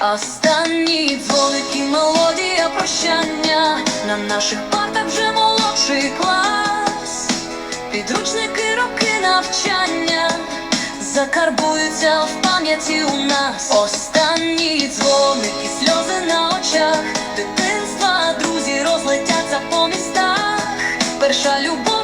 Останні дзвоники, мелодія прощання. На наших партах вже молодший клас. Підручники, роки навчання закарбуються в пам'яті у нас. Останні дзвоники, сльози на очах, дитинства, друзі розлетяться по містах. Перша любов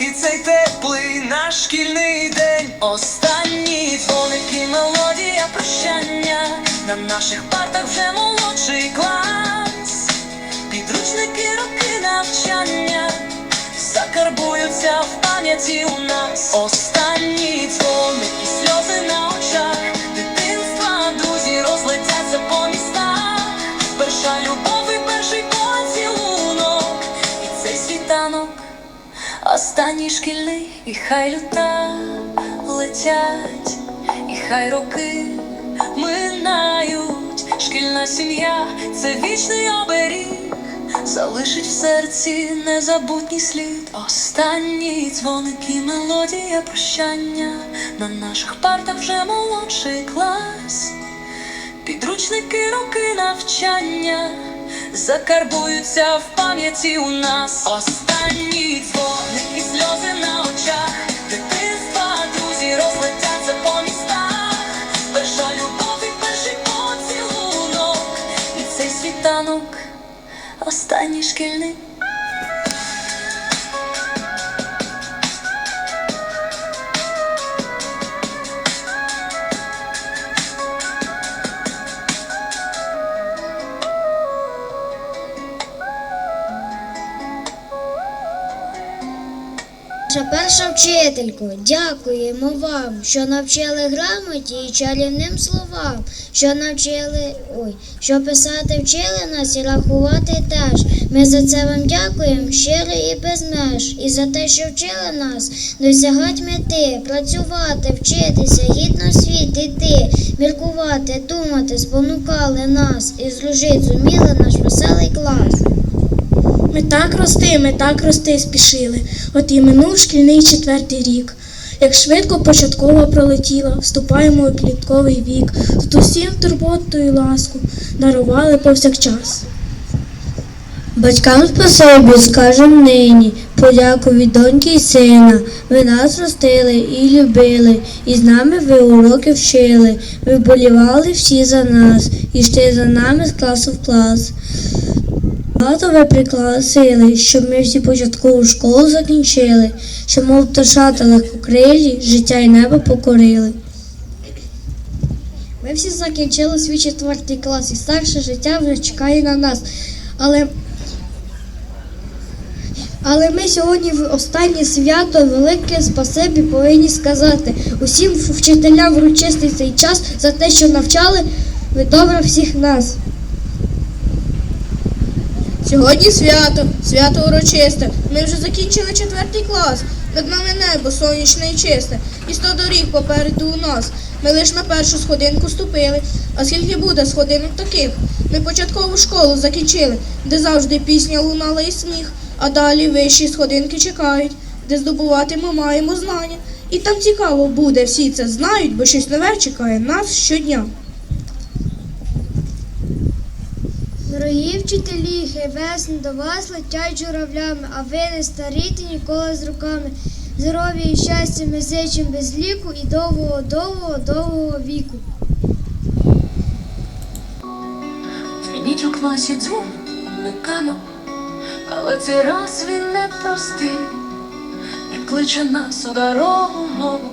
І цей теплий наш шкільний день. Останні дзвоники, мелодія прощання. На наших партах вже молодший клас. Підручники, роки навчання закарбуються в пам'яті у нас. Останні дзвоники, сльози на очах, Останній шкільний, і хай люта летять, і хай роки минають. Шкільна сім'я це вічний оберіг, залишить в серці незабутній слід. Останні дзвоники, мелодія прощання. На наших партах вже молодший клас. Підручники, роки навчання закарбуються в пам'яті у нас. Останні дзвоники, сльози на очах, дитинства, друзі розлетяться по містах. Перша любов і перший поцілунок, і цей світанок, останній шкільний. Наша перша вчителько, дякуємо вам, що навчили грамоті і чарівним словам, що навчили, ой, що писати вчили нас і рахувати теж. Ми за це вам дякуємо щиро і без меж, і за те, що вчили нас досягати мети, працювати, вчитися, гідно світ іти, міркувати, думати, спонукали нас і здружить зуміли наш веселий клас. Ми так рости, ми так рости спішили. От і минув шкільний четвертий рік. Як швидко початкова пролетіла, вступаємо у клітковий вік. Тут усім турботу і ласку дарували повсякчас. Батькам спасибі скажем нині, подяку від доньки й сина. Ви нас ростили і любили, і з нами ви уроки вчили. Ви вболівали всі за нас, і йшли за нами з класу в клас. Багато ви прикласили, щоб ми всі початкову школу закінчили, щоб мов пташата легкокрилі, життя й небо покорили. Ми всі закінчили свій четвертий клас, і старше життя вже чекає на нас. Але але ми сьогодні в останнє свято велике спасибі повинні сказати усім вчителям вручистий цей час за те, що навчали ви добре всіх нас. Сьогодні свято, свято урочисте. Ми вже закінчили четвертий клас. Над нами небо сонячне і чисте. І сто доріг попереду у нас. Ми лиш на першу сходинку ступили. А скільки буде сходинок таких? Ми початкову школу закінчили, де завжди пісня лунала і сміх, а далі вищі сходинки чекають, де здобувати ми маємо знання. І там цікаво буде, всі це знають, бо щось нове чекає нас щодня. Дорогі вчителі, хай весни до вас летять журавлями, а ви не старійте ніколи з руками. Здоров'я і щастя ми без ліку і довгого, довгого, довгого віку. Дзвініть у класі дзвониками, але цей раз він не простий, він кличе нас у дорогу нову.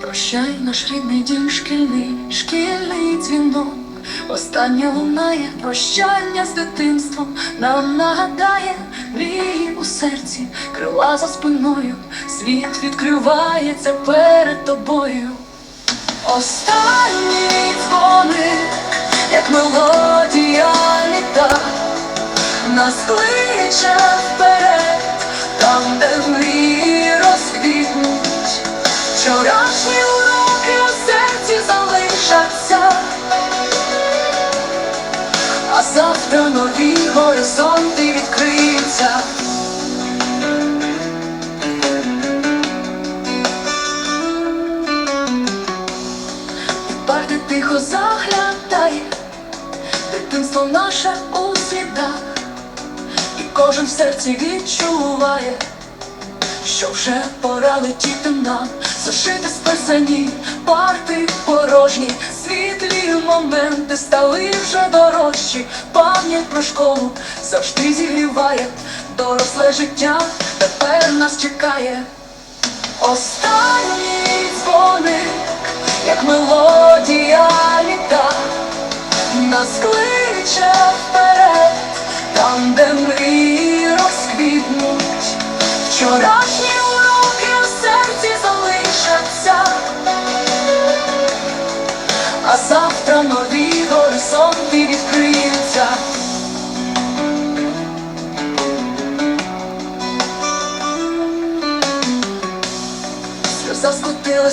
Прощай, наш рідний дім шкільний, шкільний дзвінок. Останнє лунає прощання з дитинством, нам нагадає мрії у серці, крила за спиною, світ відкривається перед тобою. Останній дзвоник, як мелодія літа, нас кличе вперед, там, де мрії розквітнуть. Вчорашні а завтра нові горизонти відкриються. Парти тихо заглядає, дитинство наше у слідах, і кожен в серці відчуває що вже пора летіти нам, зашити списані, парти порожні, світлі моменти стали вже дорожчі. Пам'ять про школу завжди зігріває, доросле життя тепер нас чекає. Останній дзвоник, як мелодія літа, нас кличе вперед, там, де мрії розквітнуть. Вчорашні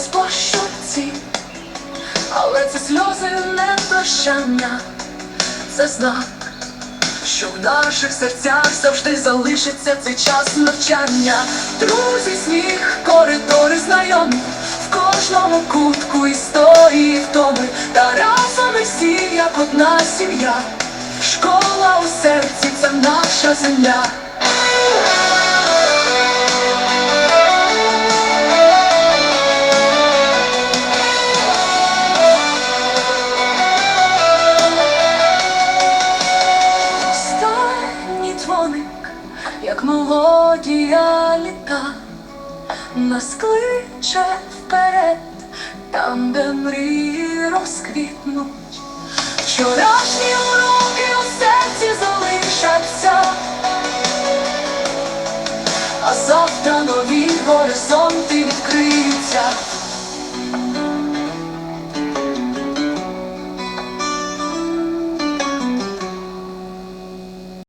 скотилась по щоці, але це сльози не прощання, це знак що в наших серцях завжди залишиться цей час навчання. Друзі, сміх, коридори знайомі, в кожному кутку історії втоми, та разом ми всі, як одна сім'я. Школа у серці це наша земля. Як мелодія літа, нас кличе вперед, там, де мрії розквітнуть. Вчорашні уроки у серці залишаться, а завтра нові горизонти